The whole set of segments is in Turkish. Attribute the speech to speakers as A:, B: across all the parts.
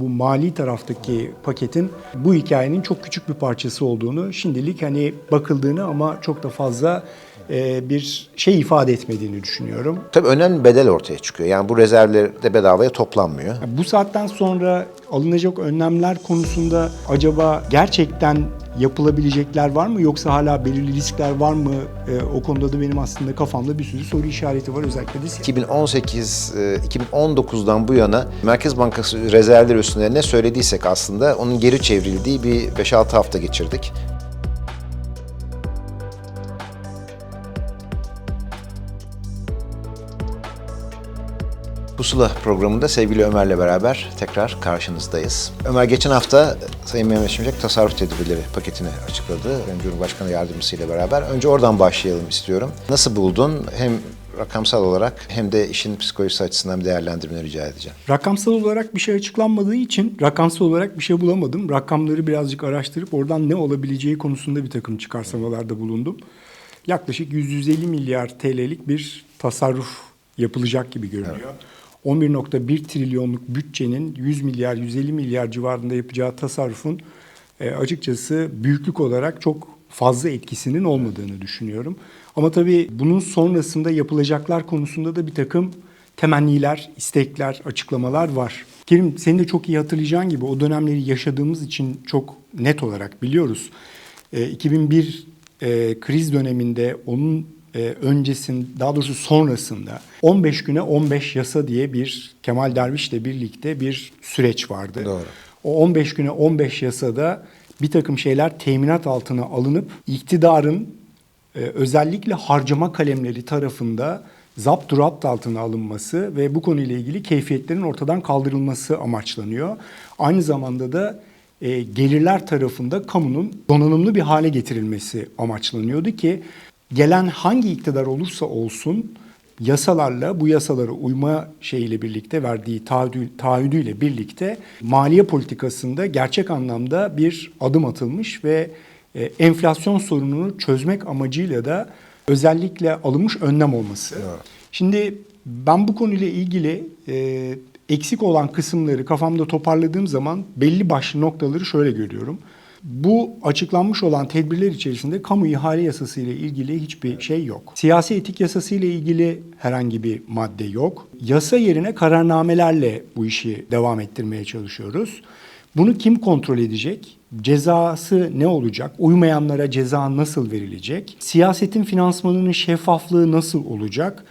A: Bu mali taraftaki paketin bu hikayenin çok küçük bir parçası olduğunu, şimdilik hani bakıldığını ama çok da fazla e, bir şey ifade etmediğini düşünüyorum.
B: Tabii önemli bedel ortaya çıkıyor. Yani bu rezervler de bedavaya toplanmıyor.
A: Bu saatten sonra alınacak önlemler konusunda acaba gerçekten yapılabilecekler var mı yoksa hala belirli riskler var mı? E, o konuda da benim aslında kafamda bir sürü soru işareti var özellikle de
B: 2018, e, 2019'dan bu yana Merkez Bankası rezervleri üstünde ne söylediysek aslında onun geri çevrildiği bir 5-6 hafta geçirdik. Pusula programında sevgili Ömer'le beraber tekrar karşınızdayız. Ömer geçen hafta Sayın Mehmet Şimşek tasarruf tedbirleri paketini açıkladı. Hem Cumhurbaşkanı yardımcısıyla beraber. Önce oradan başlayalım istiyorum. Nasıl buldun? Hem rakamsal olarak hem de işin psikolojisi açısından bir değerlendirmeni rica edeceğim.
A: Rakamsal olarak bir şey açıklanmadığı için rakamsal olarak bir şey bulamadım. Rakamları birazcık araştırıp oradan ne olabileceği konusunda bir takım çıkarsamalarda bulundum. Yaklaşık 150 milyar TL'lik bir tasarruf yapılacak gibi görünüyor. 11.1 trilyonluk bütçenin 100 milyar 150 milyar civarında yapacağı tasarrufun e, açıkçası büyüklük olarak çok fazla etkisinin olmadığını düşünüyorum. Ama tabii bunun sonrasında yapılacaklar konusunda da bir takım temenniler, istekler, açıklamalar var. Kerim senin de çok iyi hatırlayacağın gibi o dönemleri yaşadığımız için çok net olarak biliyoruz. E, 2001 e, kriz döneminde onun e, öncesinde daha doğrusu sonrasında 15 güne 15 yasa diye bir Kemal Derviş'le birlikte bir süreç vardı.
B: Doğru.
A: O 15 güne 15 yasada bir takım şeyler teminat altına alınıp iktidarın e, özellikle harcama kalemleri tarafında zapt rapt altına alınması ve bu konuyla ilgili keyfiyetlerin ortadan kaldırılması amaçlanıyor. Aynı zamanda da e, gelirler tarafında kamunun donanımlı bir hale getirilmesi amaçlanıyordu ki gelen hangi iktidar olursa olsun yasalarla bu yasalara uyma şeyiyle birlikte verdiği taahhüdü, taahhüdüyle birlikte maliye politikasında gerçek anlamda bir adım atılmış ve e, enflasyon sorununu çözmek amacıyla da özellikle alınmış önlem olması. Şimdi ben bu konuyla ilgili e, eksik olan kısımları kafamda toparladığım zaman belli başlı noktaları şöyle görüyorum. Bu açıklanmış olan tedbirler içerisinde kamu ihale yasası ile ilgili hiçbir şey yok. Siyasi etik yasası ile ilgili herhangi bir madde yok. Yasa yerine kararnamelerle bu işi devam ettirmeye çalışıyoruz. Bunu kim kontrol edecek? Cezası ne olacak? Uymayanlara ceza nasıl verilecek? Siyasetin finansmanının şeffaflığı nasıl olacak?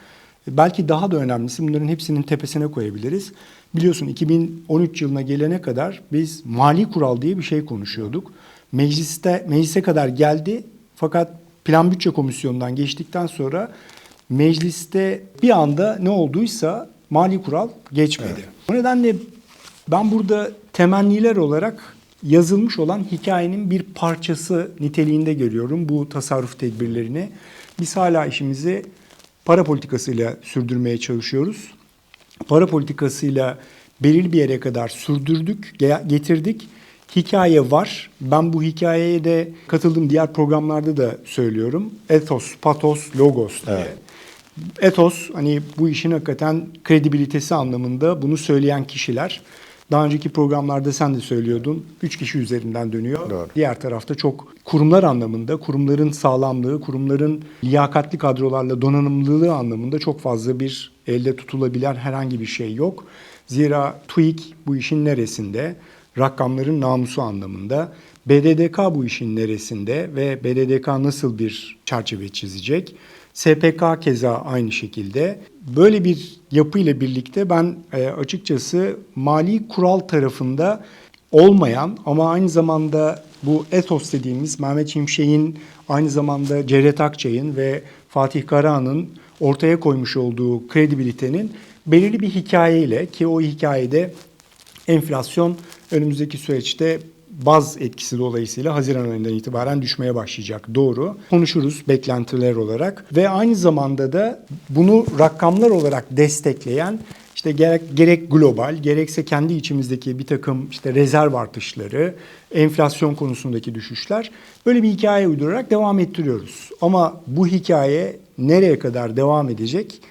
A: Belki daha da önemlisi bunların hepsinin tepesine koyabiliriz. Biliyorsun 2013 yılına gelene kadar biz mali kural diye bir şey konuşuyorduk. Mecliste meclise kadar geldi fakat plan bütçe komisyonundan geçtikten sonra mecliste bir anda ne olduysa mali kural geçmedi. O nedenle ben burada temenniler olarak yazılmış olan hikayenin bir parçası niteliğinde görüyorum bu tasarruf tedbirlerini. Biz hala işimizi para politikasıyla sürdürmeye çalışıyoruz. Para politikasıyla belirli bir yere kadar sürdürdük, ge- getirdik. Hikaye var. Ben bu hikayeye de katıldığım diğer programlarda da söylüyorum. Ethos, patos, logos diye. Ethos hani bu işin hakikaten kredibilitesi anlamında bunu söyleyen kişiler. Daha önceki programlarda sen de söylüyordun. Üç kişi üzerinden dönüyor.
B: Doğru.
A: Diğer tarafta çok kurumlar anlamında, kurumların sağlamlığı, kurumların liyakatli kadrolarla donanımlılığı anlamında çok fazla bir elde tutulabilen herhangi bir şey yok. Zira TÜİK bu işin neresinde? Rakamların namusu anlamında. BDDK bu işin neresinde ve BDDK nasıl bir çerçeve çizecek? SPK keza aynı şekilde. Böyle bir yapıyla birlikte ben e, açıkçası mali kural tarafında olmayan ama aynı zamanda bu ethos dediğimiz Mehmet Şimşek'in aynı zamanda Cevdet Akçay'ın ve Fatih Karahan'ın ortaya koymuş olduğu kredibilitenin belirli bir hikayeyle ki o hikayede enflasyon önümüzdeki süreçte baz etkisi dolayısıyla Haziran ayından itibaren düşmeye başlayacak. Doğru. Konuşuruz beklentiler olarak ve aynı zamanda da bunu rakamlar olarak destekleyen işte gerek, gerek global gerekse kendi içimizdeki bir takım işte rezerv artışları, enflasyon konusundaki düşüşler böyle bir hikaye uydurarak devam ettiriyoruz. Ama bu hikaye nereye kadar devam edecek?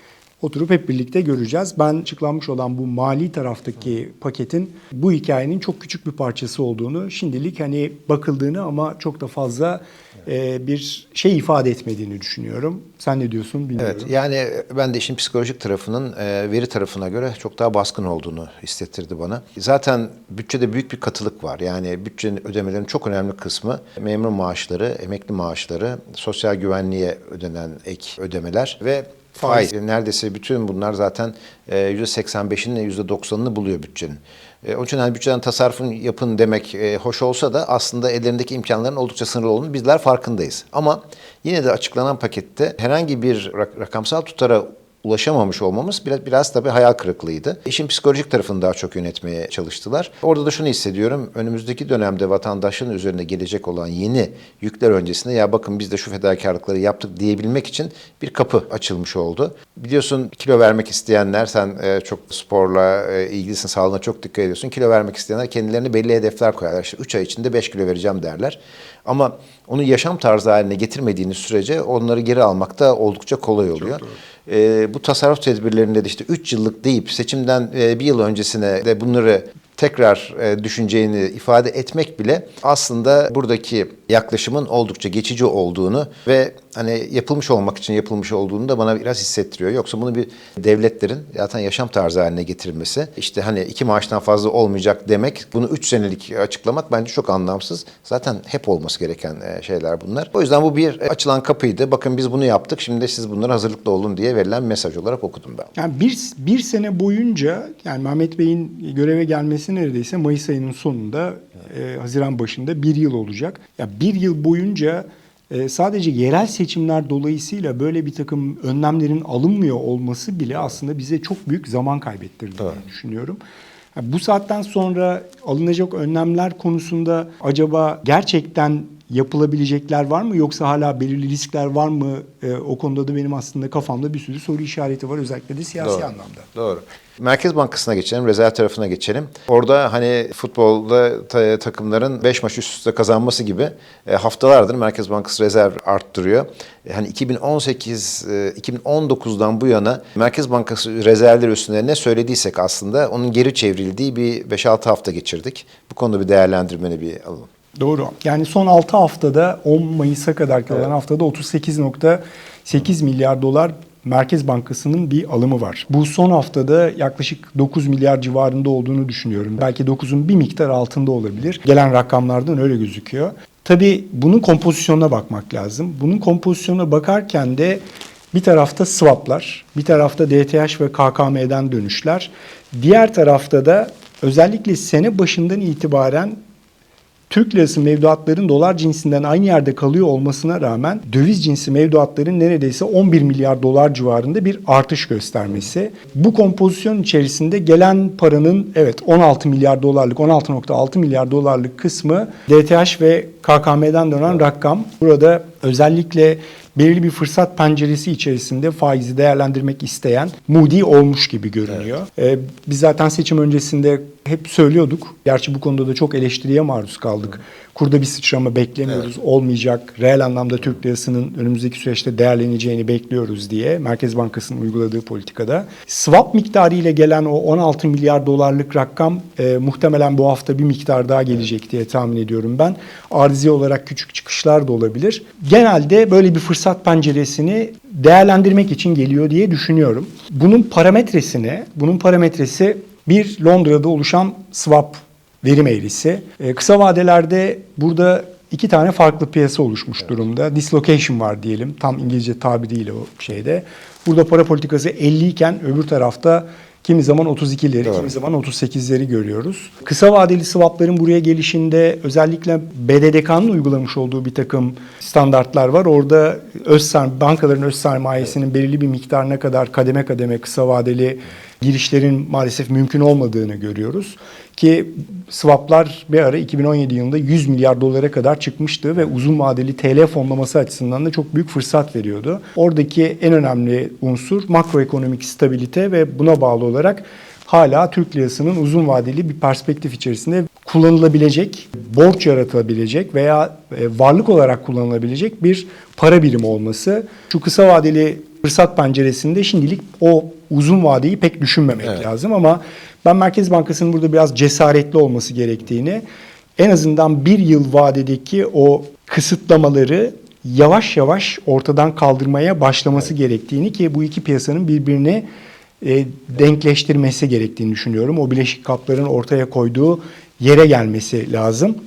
A: Oturup hep birlikte göreceğiz. Ben açıklanmış olan bu mali taraftaki paketin bu hikayenin çok küçük bir parçası olduğunu, şimdilik hani bakıldığını ama çok da fazla e, bir şey ifade etmediğini düşünüyorum. Sen ne diyorsun bilmiyorum.
B: Evet yani ben de işin psikolojik tarafının e, veri tarafına göre çok daha baskın olduğunu hissettirdi bana. Zaten bütçede büyük bir katılık var. Yani bütçenin ödemelerinin çok önemli kısmı memur maaşları, emekli maaşları, sosyal güvenliğe ödenen ek ödemeler ve faiz. Neredeyse bütün bunlar zaten e, %85'inin %90'ını buluyor bütçenin. E, Onun için hani bütçeden tasarrufun yapın demek e, hoş olsa da aslında ellerindeki imkanların oldukça sınırlı olduğunu bizler farkındayız. Ama yine de açıklanan pakette herhangi bir rak- rakamsal tutara ulaşamamış olmamız biraz, biraz tabii hayal kırıklığıydı. İşin psikolojik tarafını daha çok yönetmeye çalıştılar. Orada da şunu hissediyorum. Önümüzdeki dönemde vatandaşın üzerine gelecek olan yeni yükler öncesinde ya bakın biz de şu fedakarlıkları yaptık diyebilmek için bir kapı açılmış oldu. Biliyorsun kilo vermek isteyenler sen e, çok sporla e, ilgilisin, sağlığına çok dikkat ediyorsun. Kilo vermek isteyenler kendilerine belli hedefler koyarlar. İşte 3 ay içinde 5 kilo vereceğim derler. Ama onu yaşam tarzı haline getirmediğiniz sürece onları geri almak da oldukça kolay oluyor. E, bu tasarruf tedbirlerinde de işte 3 yıllık deyip seçimden e, bir yıl öncesine de bunları tekrar e, düşüneceğini ifade etmek bile aslında buradaki yaklaşımın oldukça geçici olduğunu ve hani yapılmış olmak için yapılmış olduğunu da bana biraz hissettiriyor. Yoksa bunu bir devletlerin zaten yaşam tarzı haline getirilmesi, işte hani iki maaştan fazla olmayacak demek, bunu üç senelik açıklamak bence çok anlamsız. Zaten hep olması gereken e, şeyler bunlar. O yüzden bu bir açılan kapıydı. Bakın biz bunu yaptık, şimdi de siz bunlara hazırlıklı olun diye verilen mesaj olarak okudum ben.
A: Yani bir, bir sene boyunca yani Mehmet Bey'in göreve gelmesi neredeyse Mayıs ayının sonunda, e, Haziran başında bir yıl olacak. Ya bir yıl boyunca e, sadece yerel seçimler dolayısıyla böyle bir takım önlemlerin alınmıyor olması bile aslında bize çok büyük zaman kaybettirdi diye düşünüyorum. Bu saatten sonra alınacak önlemler konusunda acaba gerçekten yapılabilecekler var mı yoksa hala belirli riskler var mı? E, o konuda da benim aslında kafamda bir sürü soru işareti var özellikle de siyasi
B: Doğru.
A: anlamda.
B: Doğru. Merkez Bankası'na geçelim, rezerv tarafına geçelim. Orada hani futbolda ta- takımların 5 maç üst üste kazanması gibi e, haftalardır Merkez Bankası rezerv arttırıyor. E, hani 2018, e, 2019'dan bu yana Merkez Bankası rezervleri üstünde ne söylediysek aslında onun geri çevrildiği bir 5-6 hafta geçirdik. Bu konuda bir değerlendirmeni bir alalım.
A: Doğru. Yani son 6 haftada 10 Mayıs'a kadar kalan haftada 38.8 milyar dolar Merkez Bankası'nın bir alımı var. Bu son haftada yaklaşık 9 milyar civarında olduğunu düşünüyorum. Belki 9'un bir miktar altında olabilir. Gelen rakamlardan öyle gözüküyor. Tabii bunun kompozisyonuna bakmak lazım. Bunun kompozisyonuna bakarken de bir tarafta swaplar, bir tarafta DTH ve KKM'den dönüşler. Diğer tarafta da özellikle sene başından itibaren Türk lirası mevduatların dolar cinsinden aynı yerde kalıyor olmasına rağmen döviz cinsi mevduatların neredeyse 11 milyar dolar civarında bir artış göstermesi. Bu kompozisyon içerisinde gelen paranın evet 16 milyar dolarlık 16.6 milyar dolarlık kısmı DTH ve KKM'den dönen rakam. Burada özellikle belirli bir fırsat penceresi içerisinde faizi değerlendirmek isteyen Moody olmuş gibi görünüyor. Ee, biz zaten seçim öncesinde hep söylüyorduk. Gerçi bu konuda da çok eleştiriye maruz kaldık. Kurda bir sıçrama beklemiyoruz, olmayacak. Reel anlamda Türk lirasının önümüzdeki süreçte değerleneceğini bekliyoruz diye Merkez Bankası'nın uyguladığı politikada. Swap miktarı ile gelen o 16 milyar dolarlık rakam e, muhtemelen bu hafta bir miktar daha gelecek diye tahmin ediyorum ben. Arzi olarak küçük çıkışlar da olabilir. Genelde böyle bir fırsat penceresini değerlendirmek için geliyor diye düşünüyorum. Bunun parametresine, bunun parametresi bir Londra'da oluşan swap verim eğrisi. Ee, kısa vadelerde burada iki tane farklı piyasa oluşmuş durumda. Dislocation var diyelim. Tam İngilizce tabiriyle o şeyde. Burada para politikası 50 iken öbür tarafta kimi zaman 32'leri, kimi zaman 38'leri görüyoruz. Kısa vadeli swapların buraya gelişinde özellikle BDDK'nın uygulamış olduğu bir takım standartlar var. Orada öz bankaların öz sermayesinin belirli bir miktarına kadar kademe kademe kısa vadeli girişlerin maalesef mümkün olmadığını görüyoruz. Ki swaplar bir ara 2017 yılında 100 milyar dolara kadar çıkmıştı ve uzun vadeli TL fonlaması açısından da çok büyük fırsat veriyordu. Oradaki en önemli unsur makroekonomik stabilite ve buna bağlı olarak hala Türk lirasının uzun vadeli bir perspektif içerisinde kullanılabilecek, borç yaratabilecek veya e, varlık olarak kullanılabilecek bir para birimi olması. Şu kısa vadeli fırsat penceresinde şimdilik o uzun vadeyi pek düşünmemek lazım ama ben Merkez Bankası'nın burada biraz cesaretli olması gerektiğini en azından bir yıl vadedeki o kısıtlamaları yavaş yavaş ortadan kaldırmaya başlaması gerektiğini ki bu iki piyasanın birbirini e, denkleştirmesi gerektiğini düşünüyorum. O bileşik kapların ortaya koyduğu yere gelmesi lazım.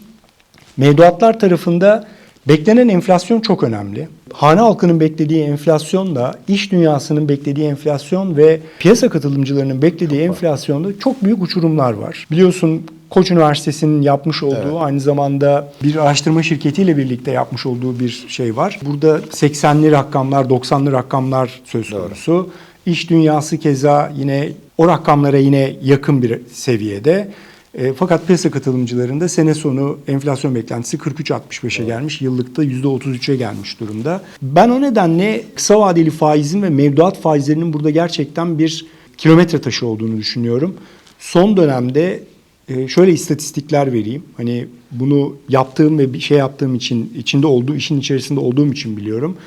A: Mevduatlar tarafında beklenen enflasyon çok önemli. Hane halkının beklediği enflasyonla iş dünyasının beklediği enflasyon ve piyasa katılımcılarının beklediği enflasyonda çok büyük uçurumlar var. Biliyorsun Koç Üniversitesi'nin yapmış olduğu aynı zamanda bir araştırma şirketiyle birlikte yapmış olduğu bir şey var. Burada 80'li rakamlar, 90'lı rakamlar söz konusu. İş dünyası keza yine o rakamlara yine yakın bir seviyede. E, fakat piyasa katılımcılarında sene sonu enflasyon beklentisi 43.65'e gelmiş. Yıllıkta %33'e gelmiş durumda. Ben o nedenle kısa vadeli faizin ve mevduat faizlerinin burada gerçekten bir kilometre taşı olduğunu düşünüyorum. Son dönemde e, şöyle istatistikler vereyim. Hani bunu yaptığım ve bir şey yaptığım için, içinde olduğu işin içerisinde olduğum için biliyorum.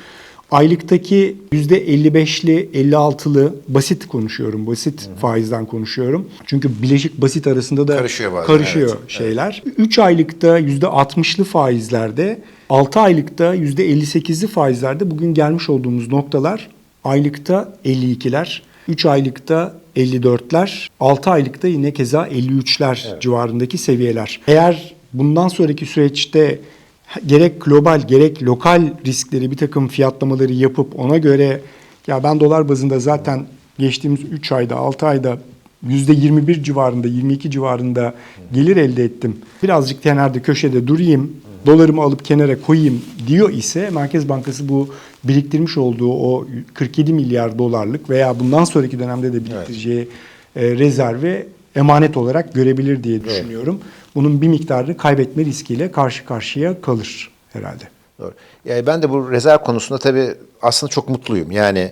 A: Aylıktaki %55'li, 56'lı basit konuşuyorum. Basit faizden konuşuyorum. Çünkü bileşik basit arasında da
B: Karışıyor bazen,
A: karışıyor
B: evet.
A: şeyler. 3 aylıkta %60'lı faizlerde, 6 aylıkta %58'li faizlerde bugün gelmiş olduğumuz noktalar aylıkta 52'ler, 3 aylıkta 54'ler, 6 aylıkta yine keza 53'ler civarındaki seviyeler. Eğer bundan sonraki süreçte gerek global gerek lokal riskleri bir takım fiyatlamaları yapıp ona göre ya ben dolar bazında zaten geçtiğimiz 3 ayda 6 ayda %21 civarında 22 civarında gelir elde ettim. Birazcık kenarda köşede durayım dolarımı alıp kenara koyayım diyor ise Merkez Bankası bu biriktirmiş olduğu o 47 milyar dolarlık veya bundan sonraki dönemde de biriktireceği e, rezervi emanet olarak görebilir diye düşünüyorum. Bunun bir miktarını kaybetme riskiyle karşı karşıya kalır herhalde.
B: Doğru. Yani ben de bu rezerv konusunda tabii aslında çok mutluyum. Yani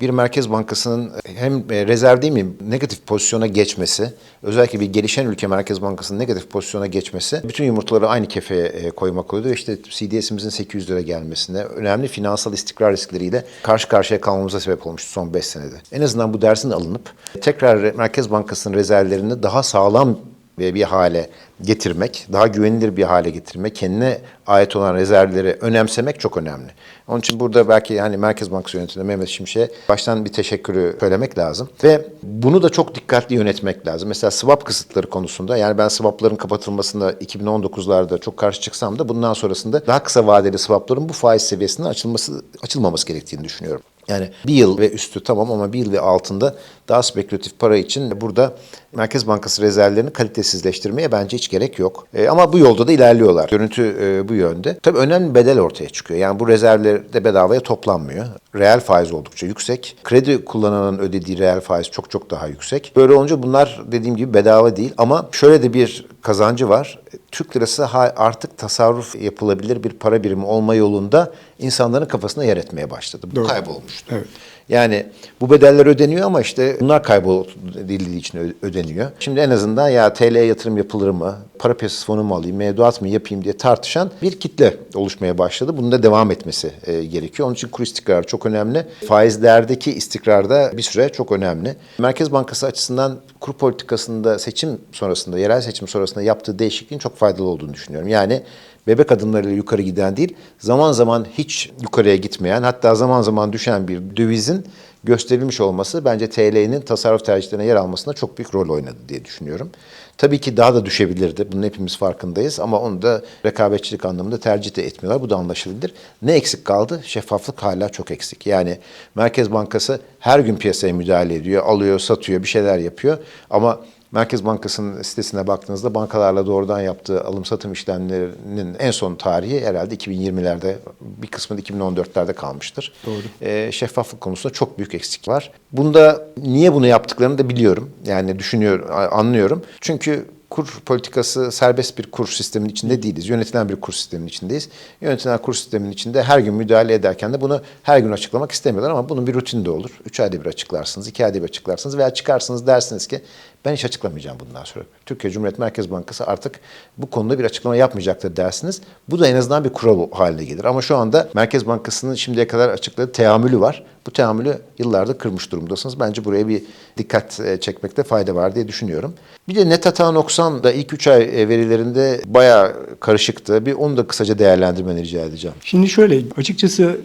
B: bir Merkez Bankası'nın hem e, rezerv değil mi negatif pozisyona geçmesi, özellikle bir gelişen ülke Merkez Bankası'nın negatif pozisyona geçmesi, bütün yumurtaları aynı kefeye e, koymak oluyor. İşte CDS'imizin 800 lira gelmesine, önemli finansal istikrar riskleriyle karşı karşıya kalmamıza sebep olmuştu son 5 senede. En azından bu dersin alınıp tekrar Merkez Bankası'nın rezervlerini daha sağlam ve bir hale getirmek, daha güvenilir bir hale getirmek, kendine ait olan rezervleri önemsemek çok önemli. Onun için burada belki yani Merkez Bankası yönetiminde Mehmet Şimşek'e baştan bir teşekkürü söylemek lazım. Ve bunu da çok dikkatli yönetmek lazım. Mesela swap kısıtları konusunda yani ben swapların kapatılmasında 2019'larda çok karşı çıksam da bundan sonrasında daha kısa vadeli swapların bu faiz seviyesinin açılması açılmaması gerektiğini düşünüyorum. Yani bir yıl ve üstü tamam ama bir yıl ve altında daha spekülatif para için burada Merkez Bankası rezervlerini kalitesizleştirmeye bence hiç gerek yok. E, ama bu yolda da ilerliyorlar. Görüntü e, bu yönde. Tabii önemli bedel ortaya çıkıyor. Yani bu rezervler de bedavaya toplanmıyor. Reel faiz oldukça yüksek. Kredi kullananın ödediği reel faiz çok çok daha yüksek. Böyle olunca bunlar dediğim gibi bedava değil ama şöyle de bir kazancı var. Türk lirası artık tasarruf yapılabilir bir para birimi olma yolunda insanların kafasına yer etmeye başladı. Bu
A: Doğru.
B: kaybolmuştu.
A: Evet.
B: Yani bu bedeller ödeniyor ama işte bunlar kaybolduğu için ödeniyor. Şimdi en azından ya TL'ye yatırım yapılır mı, para piyasası fonu mu alayım, mevduat mı yapayım diye tartışan bir kitle oluşmaya başladı. Bunun da devam etmesi e, gerekiyor. Onun için kur istikrarı çok önemli. Faizlerdeki istikrar da bir süre çok önemli. Merkez Bankası açısından kur politikasında seçim sonrasında, yerel seçim sonrasında yaptığı değişikliğin çok faydalı olduğunu düşünüyorum. Yani bebek adımlarıyla yukarı giden değil, zaman zaman hiç yukarıya gitmeyen, hatta zaman zaman düşen bir dövizin gösterilmiş olması bence TL'nin tasarruf tercihlerine yer almasında çok büyük rol oynadı diye düşünüyorum. Tabii ki daha da düşebilirdi. Bunun hepimiz farkındayız ama onu da rekabetçilik anlamında tercih de etmiyorlar. Bu da anlaşılabilir. Ne eksik kaldı? Şeffaflık hala çok eksik. Yani Merkez Bankası her gün piyasaya müdahale ediyor, alıyor, satıyor, bir şeyler yapıyor ama Merkez Bankası'nın sitesine baktığınızda bankalarla doğrudan yaptığı alım satım işlemlerinin en son tarihi herhalde 2020'lerde bir kısmı da 2014'lerde kalmıştır. Doğru. şeffaflık konusunda çok büyük eksik var. Bunda niye bunu yaptıklarını da biliyorum. Yani düşünüyorum, anlıyorum. Çünkü kur politikası serbest bir kur sistemin içinde değiliz. Yönetilen bir kur sistemin içindeyiz. Yönetilen kur sistemin içinde her gün müdahale ederken de bunu her gün açıklamak istemiyorlar ama bunun bir rutini de olur. Üç ayda bir açıklarsınız, iki ayda bir açıklarsınız veya çıkarsınız dersiniz ki ben hiç açıklamayacağım bundan sonra. Türkiye Cumhuriyet Merkez Bankası artık bu konuda bir açıklama yapmayacaktır dersiniz. Bu da en azından bir kural haline gelir. Ama şu anda Merkez Bankası'nın şimdiye kadar açıkladığı teamülü var. Bu tahammülü yıllardır kırmış durumdasınız. Bence buraya bir dikkat e, çekmekte fayda var diye düşünüyorum. Bir de net hata da ilk 3 ay e, verilerinde bayağı karışıktı. Bir onu da kısaca değerlendirmeni rica edeceğim.
A: Şimdi şöyle açıkçası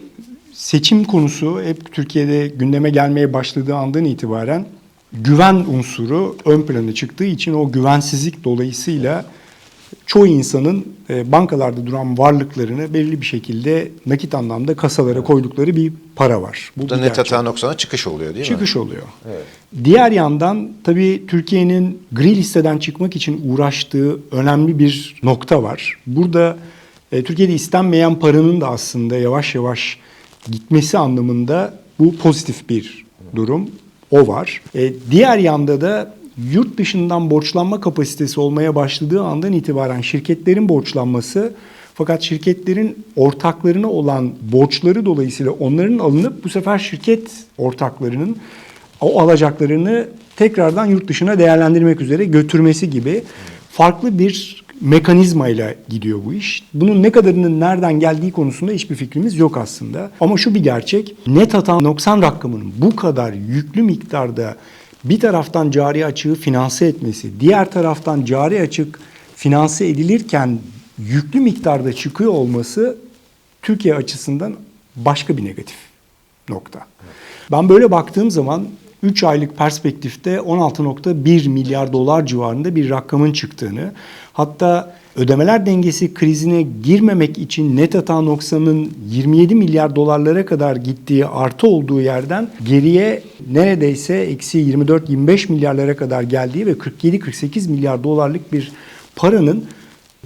A: seçim konusu hep Türkiye'de gündeme gelmeye başladığı andan itibaren güven unsuru ön plana çıktığı için o güvensizlik dolayısıyla çoğu insanın e, bankalarda duran varlıklarını belirli bir şekilde nakit anlamda kasalara koydukları bir para var.
B: Bu da
A: bir
B: net hata noksana çıkış oluyor değil mi?
A: çıkış oluyor. Diğer yandan tabii Türkiye'nin gri listeden çıkmak için uğraştığı önemli bir nokta var. Burada e, Türkiye'de istenmeyen paranın da aslında yavaş yavaş gitmesi anlamında bu pozitif bir durum. O var. E, diğer yanda da yurt dışından borçlanma kapasitesi olmaya başladığı andan itibaren şirketlerin borçlanması fakat şirketlerin ortaklarına olan borçları dolayısıyla onların alınıp bu sefer şirket ortaklarının o alacaklarını tekrardan yurt dışına değerlendirmek üzere götürmesi gibi farklı bir mekanizmayla gidiyor bu iş. Bunun ne kadarının nereden geldiği konusunda hiçbir fikrimiz yok aslında. Ama şu bir gerçek, net hata noksan rakamının bu kadar yüklü miktarda bir taraftan cari açığı finanse etmesi, diğer taraftan cari açık finanse edilirken yüklü miktarda çıkıyor olması Türkiye açısından başka bir negatif nokta. Ben böyle baktığım zaman 3 aylık perspektifte 16.1 milyar dolar civarında bir rakamın çıktığını, hatta ödemeler dengesi krizine girmemek için net hata noksanın 27 milyar dolarlara kadar gittiği artı olduğu yerden geriye neredeyse eksi 24-25 milyarlara kadar geldiği ve 47-48 milyar dolarlık bir paranın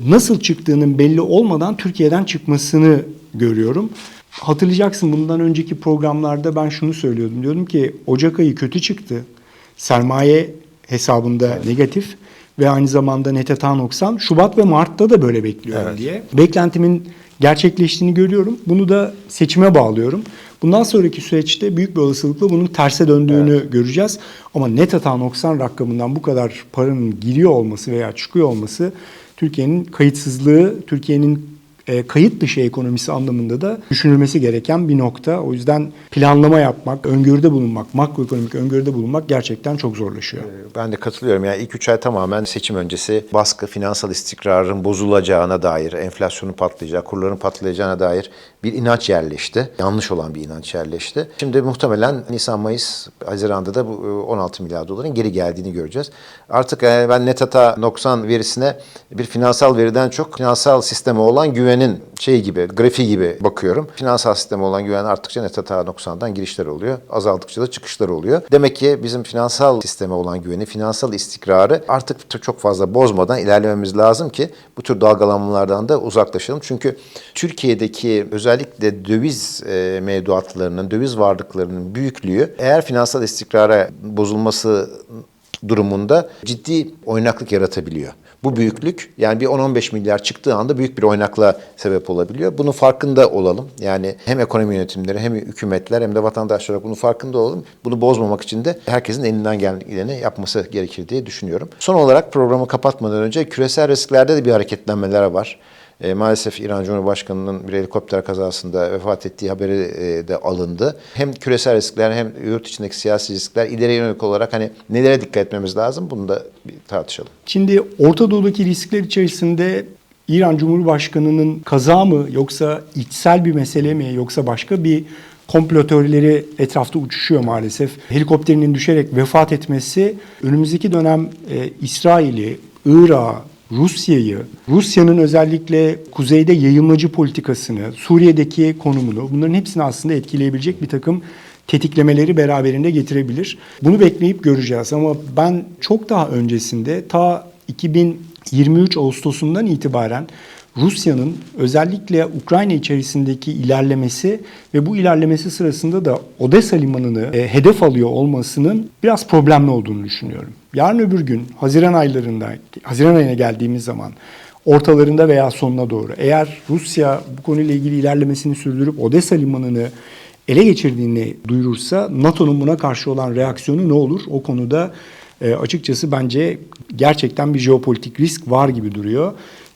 A: nasıl çıktığının belli olmadan Türkiye'den çıkmasını görüyorum. Hatırlayacaksın bundan önceki programlarda ben şunu söylüyordum. Diyordum ki Ocak ayı kötü çıktı. Sermaye hesabında negatif ve aynı zamanda net hata noksan. Şubat ve Mart'ta da böyle bekliyorum
B: Evet.
A: diye. Beklentimin gerçekleştiğini görüyorum. Bunu da seçime bağlıyorum. Bundan sonraki süreçte büyük bir olasılıkla bunun terse döndüğünü göreceğiz. Ama net hata noksan rakamından bu kadar paranın giriyor olması veya çıkıyor olması Türkiye'nin kayıtsızlığı, Türkiye'nin e, kayıt dışı ekonomisi anlamında da düşünülmesi gereken bir nokta. O yüzden planlama yapmak, öngörüde bulunmak, makroekonomik öngörüde bulunmak gerçekten çok zorlaşıyor.
B: Ben de katılıyorum. Yani ilk üç ay tamamen seçim öncesi baskı, finansal istikrarın bozulacağına dair, enflasyonun patlayacağı, kurların patlayacağına dair bir inanç yerleşti. Yanlış olan bir inanç yerleşti. Şimdi muhtemelen Nisan, Mayıs, Haziran'da da bu e, 16 milyar doların geri geldiğini göreceğiz. Artık e, ben net hata noksan verisine bir finansal veriden çok finansal sisteme olan güvenin şey gibi, grafiği gibi bakıyorum. Finansal sisteme olan güven arttıkça net hata noksandan girişler oluyor. Azaldıkça da çıkışlar oluyor. Demek ki bizim finansal sisteme olan güveni, finansal istikrarı artık çok fazla bozmadan ilerlememiz lazım ki bu tür dalgalanmalardan da uzaklaşalım. Çünkü Türkiye'deki özellikle döviz e, mevduatlarının, döviz varlıklarının büyüklüğü eğer finansal istikrara bozulması durumunda ciddi oynaklık yaratabiliyor. Bu büyüklük yani bir 10-15 milyar çıktığı anda büyük bir oynakla sebep olabiliyor. Bunun farkında olalım. Yani hem ekonomi yönetimleri hem hükümetler hem de vatandaşlar olarak bunun farkında olalım. Bunu bozmamak için de herkesin elinden geleni yapması gerekir diye düşünüyorum. Son olarak programı kapatmadan önce küresel risklerde de bir hareketlenmeler var. E, maalesef İran Cumhurbaşkanı'nın bir helikopter kazasında vefat ettiği haberi e, de alındı. Hem küresel riskler hem yurt içindeki siyasi riskler ileriye yönelik olarak hani nelere dikkat etmemiz lazım bunu da bir tartışalım.
A: Şimdi Orta Doğu'daki riskler içerisinde İran Cumhurbaşkanı'nın kaza mı yoksa içsel bir mesele mi yoksa başka bir komplo teorileri etrafta uçuşuyor maalesef. Helikopterinin düşerek vefat etmesi önümüzdeki dönem e, İsrail'i, Irak'ı, Rusya'yı, Rusya'nın özellikle kuzeyde yayılmacı politikasını, Suriye'deki konumunu bunların hepsini aslında etkileyebilecek bir takım tetiklemeleri beraberinde getirebilir. Bunu bekleyip göreceğiz ama ben çok daha öncesinde ta 2023 Ağustos'undan itibaren Rusya'nın özellikle Ukrayna içerisindeki ilerlemesi ve bu ilerlemesi sırasında da Odessa limanını e, hedef alıyor olmasının biraz problemli olduğunu düşünüyorum. Yarın öbür gün Haziran aylarında, Haziran ayına geldiğimiz zaman ortalarında veya sonuna doğru eğer Rusya bu konuyla ilgili ilerlemesini sürdürüp Odessa limanını ele geçirdiğini duyurursa NATO'nun buna karşı olan reaksiyonu ne olur? O konuda e, açıkçası bence gerçekten bir jeopolitik risk var gibi duruyor.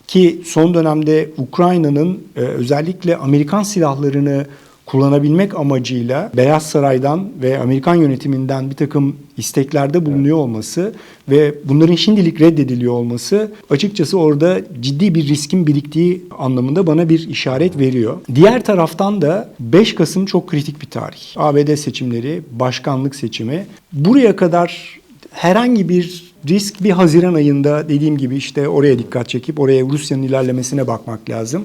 A: Ki son dönemde Ukrayna'nın e, özellikle Amerikan silahlarını kullanabilmek amacıyla Beyaz Saray'dan ve Amerikan yönetiminden bir takım isteklerde bulunuyor olması ve bunların şimdilik reddediliyor olması açıkçası orada ciddi bir riskin biriktiği anlamında bana bir işaret veriyor. Diğer taraftan da 5 Kasım çok kritik bir tarih. ABD seçimleri, başkanlık seçimi. Buraya kadar herhangi bir risk bir Haziran ayında dediğim gibi işte oraya dikkat çekip oraya Rusya'nın ilerlemesine bakmak lazım.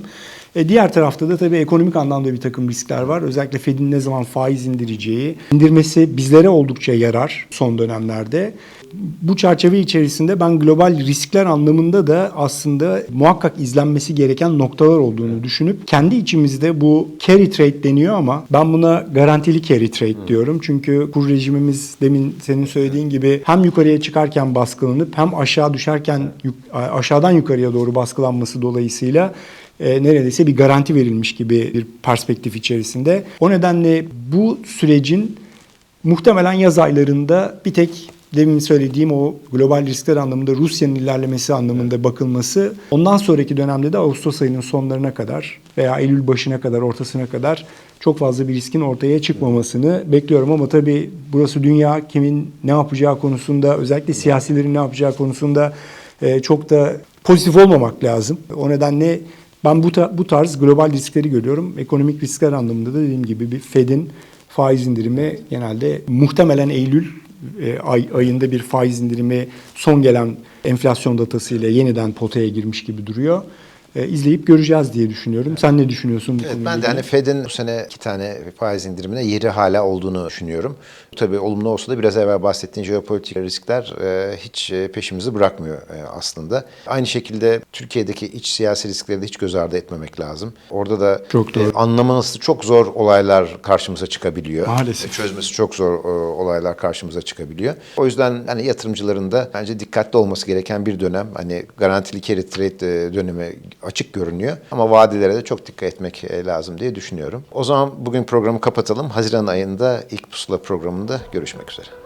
A: E diğer tarafta da tabii ekonomik anlamda bir takım riskler var. Özellikle Fed'in ne zaman faiz indireceği, indirmesi bizlere oldukça yarar son dönemlerde. Bu çerçeve içerisinde ben global riskler anlamında da aslında muhakkak izlenmesi gereken noktalar olduğunu düşünüp kendi içimizde bu carry trade deniyor ama ben buna garantili carry trade diyorum. Çünkü kur rejimimiz demin senin söylediğin gibi hem yukarıya çıkarken baskılanıp hem aşağı düşerken aşağıdan yukarıya doğru baskılanması dolayısıyla e, neredeyse bir garanti verilmiş gibi bir perspektif içerisinde. O nedenle bu sürecin muhtemelen yaz aylarında bir tek demin söylediğim o global riskler anlamında Rusya'nın ilerlemesi anlamında bakılması ondan sonraki dönemde de Ağustos ayının sonlarına kadar veya Eylül başına kadar ortasına kadar çok fazla bir riskin ortaya çıkmamasını bekliyorum ama tabii burası dünya kimin ne yapacağı konusunda özellikle siyasilerin ne yapacağı konusunda e, çok da pozitif olmamak lazım. O nedenle ben bu, ta- bu tarz global riskleri görüyorum. Ekonomik riskler anlamında da dediğim gibi bir Fed'in faiz indirimi genelde muhtemelen Eylül e, ay, ayında bir faiz indirimi son gelen enflasyon datasıyla yeniden potaya girmiş gibi duruyor. E, izleyip göreceğiz diye düşünüyorum. Sen ne düşünüyorsun bu
B: Evet,
A: konuyla
B: ben de hani Fed'in bu sene iki tane faiz indirimine yeri hala olduğunu düşünüyorum. Tabii olumlu olsa da biraz evvel bahsettiğin jeopolitik riskler e, hiç e, peşimizi bırakmıyor e, aslında. Aynı şekilde Türkiye'deki iç siyasi riskleri de hiç göz ardı etmemek lazım. Orada da
A: Çok doğru.
B: e, anlaması çok zor olaylar karşımıza çıkabiliyor.
A: Maalesef.
B: E, Çözmesi çok zor e, olaylar karşımıza çıkabiliyor. O yüzden hani yatırımcıların da bence dikkatli olması gereken bir dönem. Hani garantili carry trade dönemi açık görünüyor. Ama vadelere de çok dikkat etmek e, lazım diye düşünüyorum. O zaman bugün programı kapatalım. Haziran ayında ilk pusula programında görüşmek üzere.